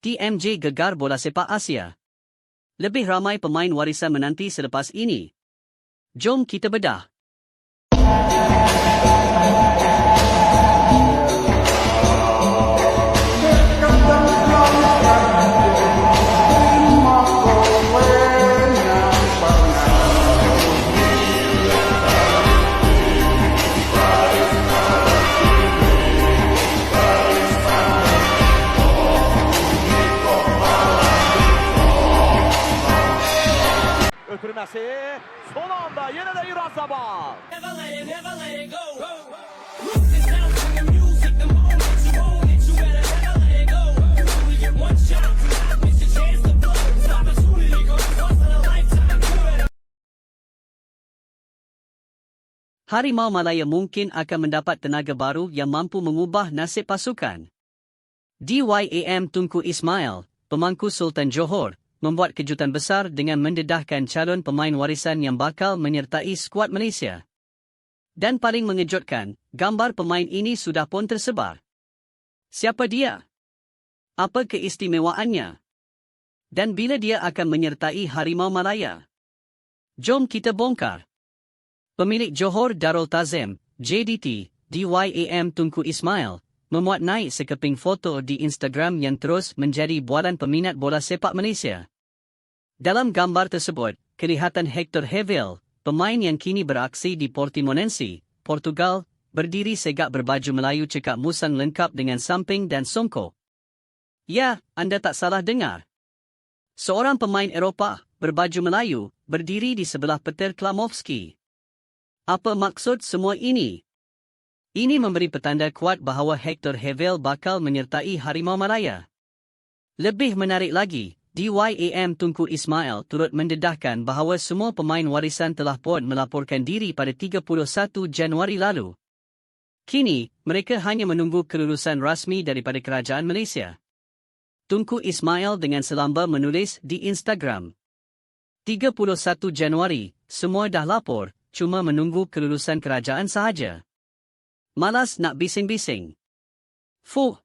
TMJ gegar bola sepak Asia. Lebih ramai pemain warisan menanti selepas ini. Jom kita bedah. Comes once in a lifetime. You better Harimau Malaya mungkin akan mendapat tenaga baru yang mampu mengubah nasib pasukan. DYAM Tunku Ismail, pemangku Sultan Johor, membuat kejutan besar dengan mendedahkan calon pemain warisan yang bakal menyertai skuad Malaysia. Dan paling mengejutkan, gambar pemain ini sudah pun tersebar. Siapa dia? Apa keistimewaannya? Dan bila dia akan menyertai Harimau Malaya? Jom kita bongkar. Pemilik Johor Darul Tazim, JDT, DYAM Tunku Ismail, memuat naik sekeping foto di Instagram yang terus menjadi bualan peminat bola sepak Malaysia. Dalam gambar tersebut, kelihatan Hector Hevel, pemain yang kini beraksi di Portimonense, Portugal, berdiri segak berbaju Melayu cekak musang lengkap dengan samping dan songkok. Ya, anda tak salah dengar. Seorang pemain Eropah, berbaju Melayu, berdiri di sebelah petir Klamovski. Apa maksud semua ini? Ini memberi petanda kuat bahawa Hector Hevel bakal menyertai Harimau Malaya. Lebih menarik lagi, DYAM Tunku Ismail turut mendedahkan bahawa semua pemain warisan telah pun melaporkan diri pada 31 Januari lalu. Kini, mereka hanya menunggu kelulusan rasmi daripada kerajaan Malaysia. Tunku Ismail dengan selamba menulis di Instagram. 31 Januari, semua dah lapor, cuma menunggu kelulusan kerajaan sahaja. Malas nak bising-bising. Fuh.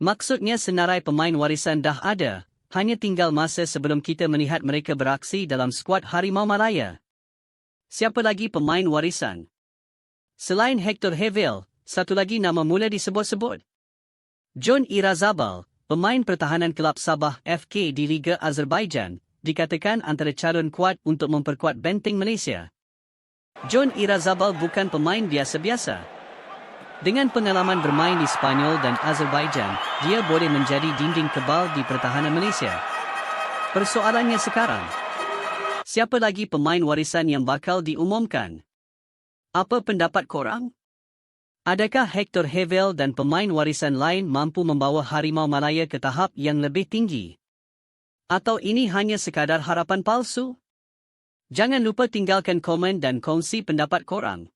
Maksudnya senarai pemain warisan dah ada, hanya tinggal masa sebelum kita melihat mereka beraksi dalam skuad Harimau Malaya. Siapa lagi pemain warisan? Selain Hector Hevel, satu lagi nama mula disebut-sebut. John Irazabal, pemain pertahanan kelab Sabah FK di Liga Azerbaijan, dikatakan antara calon kuat untuk memperkuat benteng Malaysia. John Irazabal bukan pemain biasa-biasa. Dengan pengalaman bermain di Spanyol dan Azerbaijan, dia boleh menjadi dinding kebal di pertahanan Malaysia. Persoalannya sekarang, siapa lagi pemain warisan yang bakal diumumkan? Apa pendapat korang? Adakah Hector Hevel dan pemain warisan lain mampu membawa Harimau Malaya ke tahap yang lebih tinggi? Atau ini hanya sekadar harapan palsu? Jangan lupa tinggalkan komen dan kongsi pendapat korang.